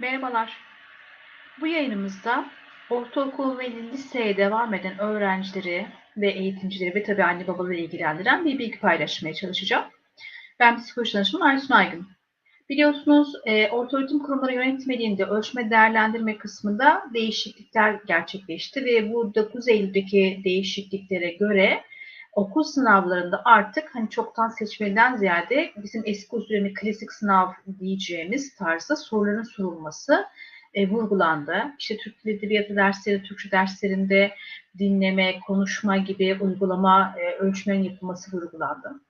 Merhabalar. Bu yayınımızda ortaokul ve liseye devam eden öğrencileri ve eğitimcileri ve tabii anne babaları ilgilendiren bir bilgi paylaşmaya çalışacağım. Ben psikoloji danışmanı Aysun Aygın. Biliyorsunuz e, ortaöğretim kurumları yönetmeliğinde ölçme değerlendirme kısmında değişiklikler gerçekleşti ve bu 9 Eylül'deki değişikliklere göre okul sınavlarında artık hani çoktan seçmeden ziyade bizim eski usulüne klasik sınav diyeceğimiz tarzda soruların sorulması e, vurgulandı. İşte Türk Dili Edebiyatı dersleri, Türkçe derslerinde dinleme, konuşma gibi uygulama e, ölçümlerin yapılması vurgulandı.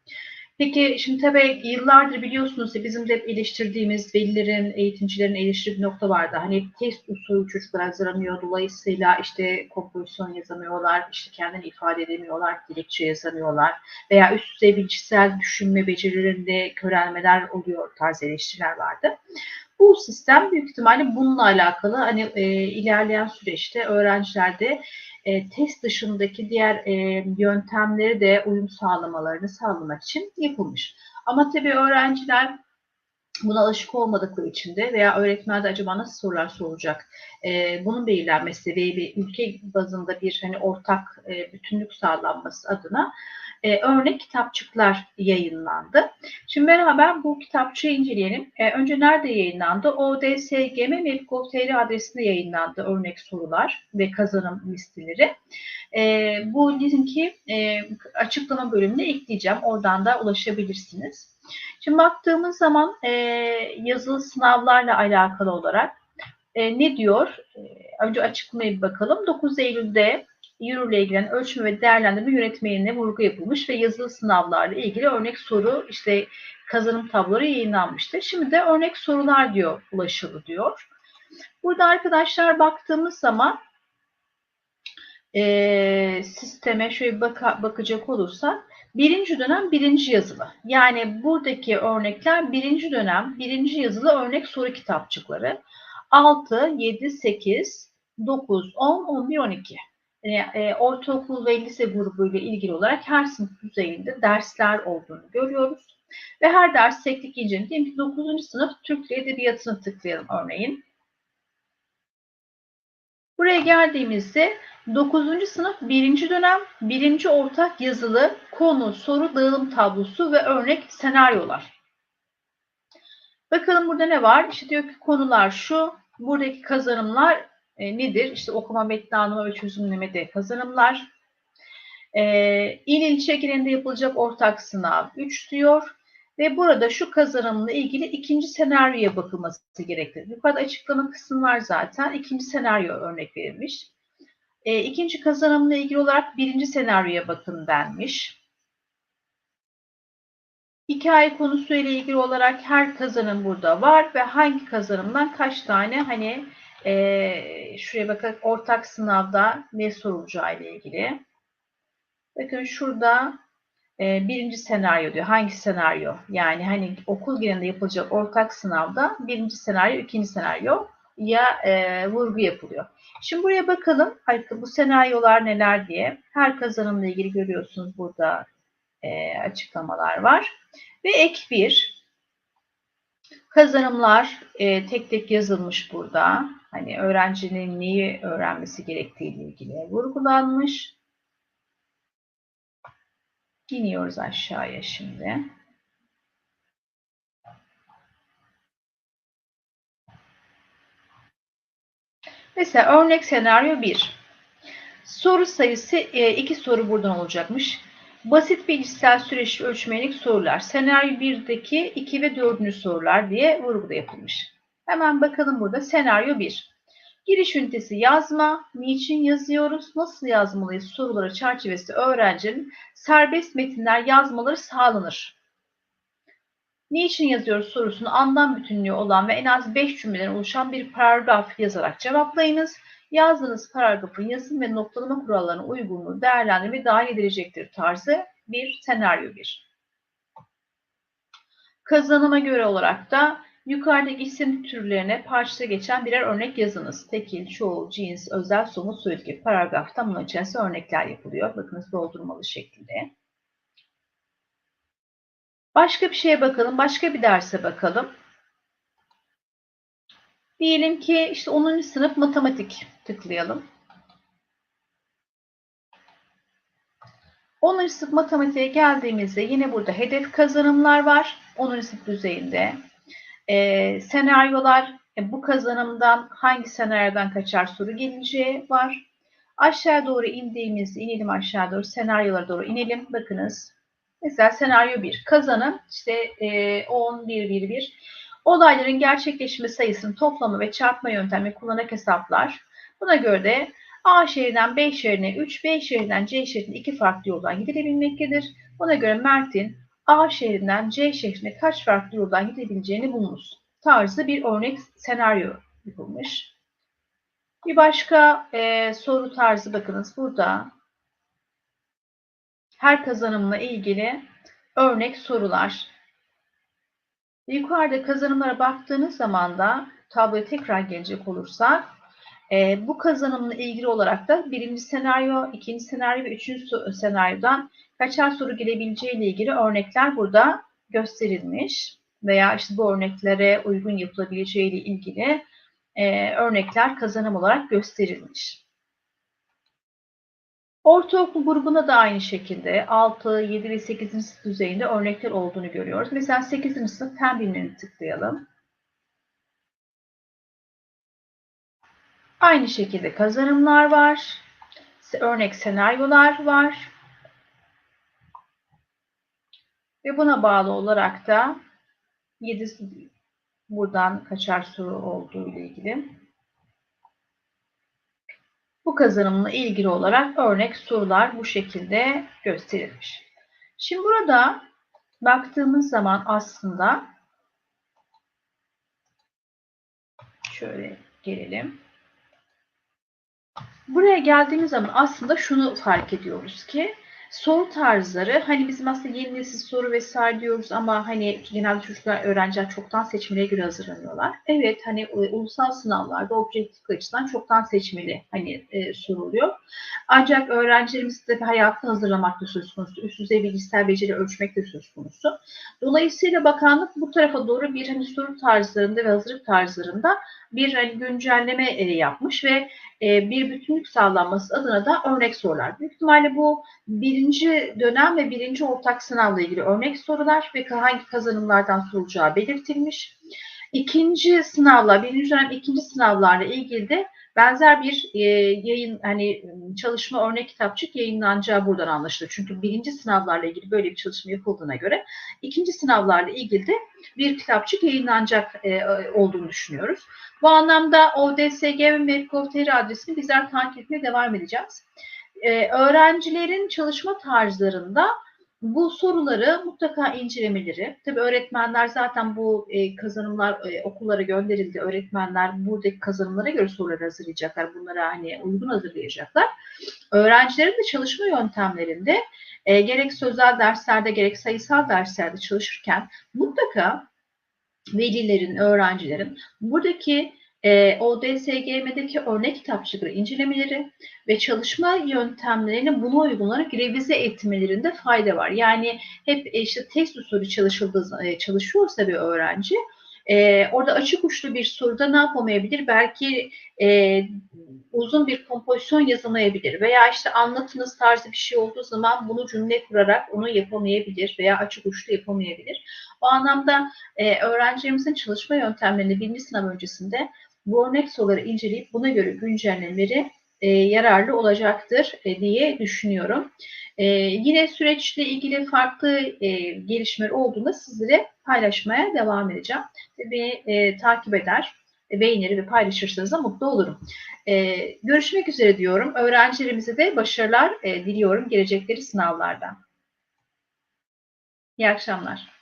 Peki şimdi tabii yıllardır biliyorsunuz ya bizim de hep eleştirdiğimiz velilerin, eğitimcilerin eleştirdiği nokta vardı. Hani test usulü çocuklar hazırlanıyor. Dolayısıyla işte kompozisyon yazamıyorlar, işte kendini ifade edemiyorlar, dilekçe yazamıyorlar veya üst düzey bilişsel düşünme becerilerinde körelmeler oluyor tarz eleştiriler vardı. Bu sistem büyük ihtimalle bununla alakalı hani e, ilerleyen süreçte öğrencilerde e, test dışındaki diğer e, yöntemleri de uyum sağlamalarını sağlamak için yapılmış. Ama tabii öğrenciler buna alışık olmadıkları için de veya öğretmen de acaba nasıl sorular soracak? E, bunun belirlenmesi ve bir ülke bazında bir hani ortak e, bütünlük sağlanması adına e, örnek kitapçıklar yayınlandı. Şimdi beraber bu kitapçığı inceleyelim. E, önce nerede yayınlandı? odsgm.gov.tr adresinde yayınlandı örnek sorular ve kazanım listeleri. E, bu linki e, açıklama bölümüne ekleyeceğim. Oradan da ulaşabilirsiniz. Şimdi baktığımız zaman e, yazılı sınavlarla alakalı olarak e, ne diyor? E, önce açıklamaya bir bakalım. 9 Eylül'de İle ilgilenen ölçme ve değerlendirme yönetmeliğine vurgu yapılmış ve yazılı sınavlarla ilgili örnek soru işte kazanım tabloları yayınlanmıştır. Şimdi de örnek sorular diyor ulaşılı diyor. Burada arkadaşlar baktığımız zaman e, sisteme şöyle baka, bakacak olursak birinci dönem birinci yazılı. Yani buradaki örnekler birinci dönem birinci yazılı örnek soru kitapçıkları. 6, 7, 8, 9, 10, 11, 12 e, ortaokul ve lise grubuyla ilgili olarak her sınıf düzeyinde dersler olduğunu görüyoruz. Ve her ders teknik inceleme. Diyelim ki 9. sınıf Türk Edebiyatı'nı tıklayalım örneğin. Buraya geldiğimizde 9. sınıf 1. dönem 1. ortak yazılı konu, soru, dağılım tablosu ve örnek senaryolar. Bakalım burada ne var? İşte diyor ki konular şu. Buradaki kazanımlar e, nedir? İşte okuma metni anlama ve çözümlemede kazanımlar. E, il ilçe genelinde yapılacak ortak sınav 3 diyor. Ve burada şu kazanımla ilgili ikinci senaryoya bakılması gerekir. Yukarıda açıklama kısmı var zaten. İkinci senaryo örnek verilmiş. E, ikinci kazanımla ilgili olarak birinci senaryoya bakın denmiş. Hikaye konusu ile ilgili olarak her kazanım burada var ve hangi kazanımdan kaç tane hani e, şuraya bakın ortak sınavda ne sorulacağı ile ilgili. Bakın şurada e, birinci senaryo diyor. Hangi senaryo? Yani hani okul genelinde yapılacak ortak sınavda birinci senaryo, ikinci senaryo ya e, vurgu yapılıyor. Şimdi buraya bakalım. Bu senaryolar neler diye. Her kazanımla ilgili görüyorsunuz burada e, açıklamalar var. Ve ek bir kazanımlar e, tek tek yazılmış burada hani öğrencinin neyi öğrenmesi gerektiği ile ilgili vurgulanmış. İniyoruz aşağıya şimdi. Mesela örnek senaryo 1. Soru sayısı 2 e, soru buradan olacakmış. Basit bilgisayar süreç ölçmelik sorular. Senaryo 1'deki 2 ve 4. sorular diye vurgu yapılmış. Hemen bakalım burada senaryo 1. Giriş ünitesi yazma, niçin yazıyoruz, nasıl yazmalıyız soruları çerçevesinde öğrencinin serbest metinler yazmaları sağlanır. Niçin yazıyoruz sorusunu anlam bütünlüğü olan ve en az 5 cümleden oluşan bir paragraf yazarak cevaplayınız. Yazdığınız paragrafın yazım ve noktalama kurallarına uygunluğu değerlendirme dahil edilecektir tarzı bir senaryo bir. Kazanıma göre olarak da Yukarıdaki isim türlerine parçada geçen birer örnek yazınız. Tekil, çoğul, cins, özel, somut, soyut gibi paragrafta bunun içerisinde örnekler yapılıyor. Bakınız doldurmalı şekilde. Başka bir şeye bakalım. Başka bir derse bakalım. Diyelim ki işte 10. sınıf matematik tıklayalım. 10. sınıf matematiğe geldiğimizde yine burada hedef kazanımlar var. 10. sınıf düzeyinde. Ee, senaryolar, e, bu kazanımdan hangi senaryodan kaçar soru geleceği var. Aşağı doğru indiğimizde, inelim aşağı doğru, senaryolara doğru inelim. Bakınız. Mesela senaryo 1. Kazanım işte e, 10, 1, 1, 1. Olayların gerçekleşme sayısının toplama ve çarpma yöntemi kullanarak hesaplar. Buna göre de A şehrinden B şehrine 3, B şehrinden C şehrine 2 farklı yoldan gidilebilmektedir. Buna göre Mert'in A şehrinden C şehrine kaç farklı yoldan gidebileceğini bulunuz. Tarzı bir örnek senaryo yapılmış. Bir başka e, soru tarzı bakınız burada. Her kazanımla ilgili örnek sorular. Yukarıda kazanımlara baktığınız zaman da tabloya tekrar gelecek olursak e, bu kazanımla ilgili olarak da birinci senaryo, ikinci senaryo ve üçüncü senaryodan kaçar soru gelebileceği ile ilgili örnekler burada gösterilmiş veya işte bu örneklere uygun yapılabileceği ile ilgili e, örnekler kazanım olarak gösterilmiş. Ortaokul grubuna da aynı şekilde 6, 7 ve 8. sınıf düzeyinde örnekler olduğunu görüyoruz. Mesela 8. sınıf fen tıklayalım. Aynı şekilde kazanımlar var. Örnek senaryolar var. Ve buna bağlı olarak da 7 buradan kaçar soru olduğu ile ilgili. Bu kazanımla ilgili olarak örnek sorular bu şekilde gösterilmiş. Şimdi burada baktığımız zaman aslında şöyle gelelim. Buraya geldiğimiz zaman aslında şunu fark ediyoruz ki soru tarzları hani bizim aslında yeni nesil soru vesaire diyoruz ama hani genelde çocuklar, öğrenciler çoktan seçmeliğe göre hazırlanıyorlar. Evet hani e, ulusal sınavlarda objektif açıdan çoktan seçmeli hani e, soruluyor. Ancak öğrencilerimizi de hayatını hazırlamak da söz konusu. Üst düzey bilgisayar beceri ölçmek de söz konusu. Dolayısıyla bakanlık bu tarafa doğru bir hani soru tarzlarında ve hazırlık tarzlarında bir hani güncelleme e, yapmış ve e, bir bütünlük sağlanması adına da örnek sorular. Büyük ihtimalle bu birinci dönem ve birinci ortak sınavla ilgili örnek sorular ve hangi kazanımlardan sorulacağı belirtilmiş. İkinci sınavla, birinci dönem ikinci sınavlarla ilgili de benzer bir e, yayın hani çalışma örnek kitapçık yayınlanacağı buradan anlaşılıyor. Çünkü birinci sınavlarla ilgili böyle bir çalışma yapıldığına göre ikinci sınavlarla ilgili de bir kitapçık yayınlanacak e, olduğunu düşünüyoruz. Bu anlamda ODSG ve Mevkov.tr adresini bizler takip etmeye devam edeceğiz. Ee, öğrencilerin çalışma tarzlarında bu soruları mutlaka incelemeleri. Tabii öğretmenler zaten bu e, kazanımlar e, okullara gönderildi. Öğretmenler buradaki kazanımlara göre soruları hazırlayacaklar. Bunlara hani uygun hazırlayacaklar. Öğrencilerin de çalışma yöntemlerinde e, gerek sözel derslerde gerek sayısal derslerde çalışırken mutlaka velilerin, öğrencilerin buradaki e, ODSGM'deki örnek kitapçıkları incelemeleri ve çalışma yöntemlerini buna uygun revize etmelerinde fayda var. Yani hep e, işte test usulü çalışıldığı, e, çalışıyorsa bir öğrenci e, orada açık uçlu bir soruda ne yapamayabilir? Belki e, uzun bir kompozisyon yazamayabilir veya işte anlatınız tarzı bir şey olduğu zaman bunu cümle kurarak onu yapamayabilir veya açık uçlu yapamayabilir. O anlamda e, öğrencilerimizin çalışma yöntemlerini birinci sınav öncesinde bu örnek soruları inceleyip buna göre güncellemeleri e, yararlı olacaktır e, diye düşünüyorum. E, yine süreçle ilgili farklı e, gelişmeler olduğunda sizlere paylaşmaya devam edeceğim. Beni e, takip eder, beğenir ve paylaşırsanız da mutlu olurum. E, görüşmek üzere diyorum. Öğrencilerimize de başarılar e, diliyorum gelecekleri sınavlarda. İyi akşamlar.